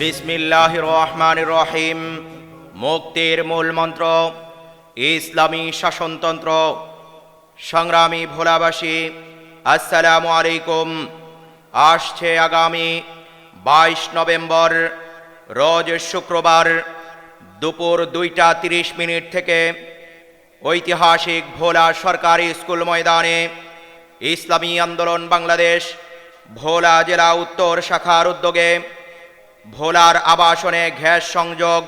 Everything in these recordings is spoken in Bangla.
বিসমিল্লাহ রহমান রহিম। মুক্তির মূল মন্ত্র, ইসলামী শাসনতন্ত্র। সংগ্রামী ভোলাবাসী, আসসালামু আলাইকুম। আসছে আগামী বাইশ নভেম্বর, রোজ শুক্রবার দুপুর দুইটা তিরিশ মিনিট থেকে ঐতিহাসিক ভোলা সরকারি স্কুল ময়দানে ইসলামী আন্দোলন বাংলাদেশ ভোলা জেলা উত্তর শাখার উদ্যোগে ভোলার আবাসনে গ্যাস সংযোগ,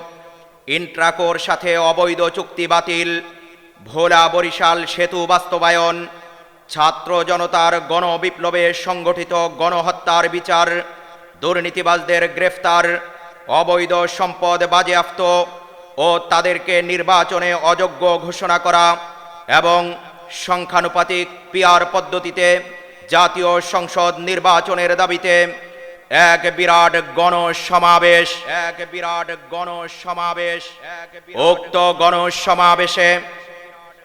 ইন্ট্রাকোর সাথে অবৈধ চুক্তি বাতিল, ভোলা বরিশাল সেতু বাস্তবায়ন, ছাত্র জনতার গণবিপ্লবে সংগঠিত গণহত্যার বিচার, দুর্নীতিবাজদের গ্রেফতার, অবৈধ সম্পদ বাজেয়াপ্ত ও তাদেরকে নির্বাচনে অযোগ্য ঘোষণা করা এবং সংখ্যানুপাতিক পিয়ার পদ্ধতিতে জাতীয় সংসদ নির্বাচনের দাবিতে এক বিরাট গণসমাবেশ। এক বিরাট গণ গণসমাবেশ উক্ত গণসমাবেশে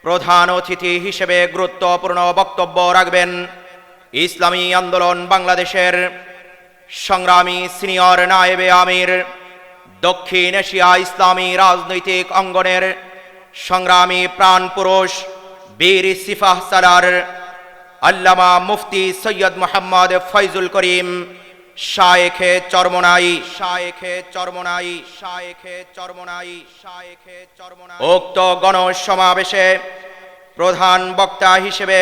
প্রধান অতিথি হিসেবে গুরুত্বপূর্ণ বক্তব্য রাখবেন ইসলামী আন্দোলন বাংলাদেশের সংগ্রামী সিনিয়র নায়েবে আমির দক্ষিণ এশিয়া ইসলামী রাজনৈতিক অঙ্গনের সংগ্রামী প্রাণ পুরুষ বীর সিফাহ সালার আল্লামা মুফতি সৈয়দ মোহাম্মদ ফয়জুল করিম শায়েখে চরমনাই শায়েখে চরমনাই শায়েখে চরমনাই শায়েখে চরমনাই। উক্ত গণসমাবেশে প্রধান বক্তা হিসেবে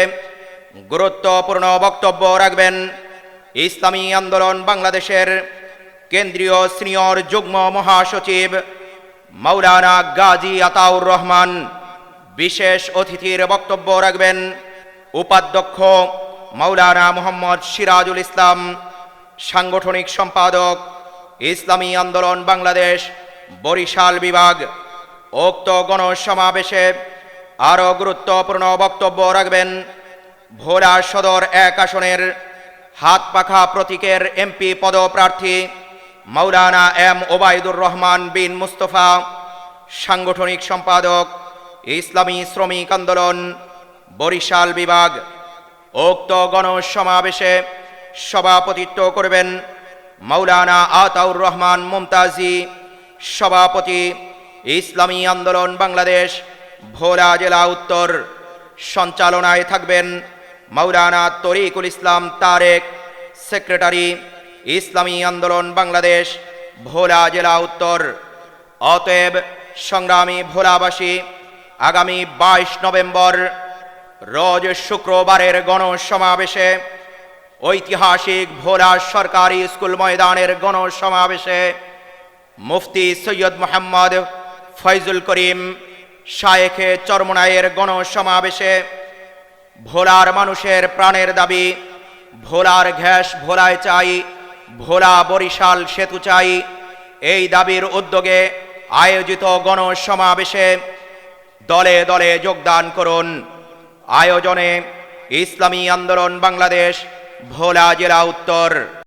গুরুত্বপূর্ণ বক্তব্য রাখবেন ইসলামী আন্দোলন বাংলাদেশের কেন্দ্রীয় সিনিয়র যুগ্ম মহাসচিব মাওলানা গাজী আতাউর রহমান। বিশেষ অতিথির বক্তব্য রাখবেন উপাধ্যক্ষ মাওলানা মোহাম্মদ সিরাজুল ইসলাম। সাংগঠনিক সম্পাদক, ইসলামী আন্দোলন বাংলাদেশ, বরিশাল বিভাগ। উক্ত গণসমাবেশে আরও গুরুত্বপূর্ণ বক্তব্য রাখবেন ভোলা সদর এক আসনের হাত পাখা প্রতীকের এমপি পদপ্রার্থী মাওলানা এম ওবায়দুর রহমান বিন মুস্তফা, সাংগঠনিক সম্পাদক, ইসলামী শ্রমিক আন্দোলন, বরিশাল বিভাগ। উক্ত গণসমাবেশে সভাপতিত্ব করবেন মৌলানা আতাউর রহমান মুমতাজি, সভাপতি ইসলামী আন্দোলন বাংলাদেশ, ভোলা জেলা উত্তর। সঞ্চালনায় থাকবেন মৌলানা তরিকুল ইসলাম তারেক, সেক্রেটারি ইসলামী আন্দোলন বাংলাদেশ, ভোলা জেলা উত্তর। অতএব সংগ্রামী ভোলাবাসী, আগামী বাইশ নভেম্বর, রোজ শুক্রবারের গণসমাবেশে ঐতিহাসিক ভোলা সরকারি স্কুল ময়দানের গণসমাবেশে মুফতি সৈয়দ মোহাম্মদ ফয়জুল করিম শায়েখে চরমনায়ের গণসমাবেশে ভোলার মানুষের প্রাণের দাবি, ভোলার ঘ্যাস ভোলায় চাই, ভোলা বরিশাল সেতু চাই। এই দাবির উদ্যোগে আয়োজিত গণসমাবেশে দলে দলে যোগদান করুন। আয়োজনে ইসলামী আন্দোলন বাংলাদেশ ভোলা জেলা উত্তর।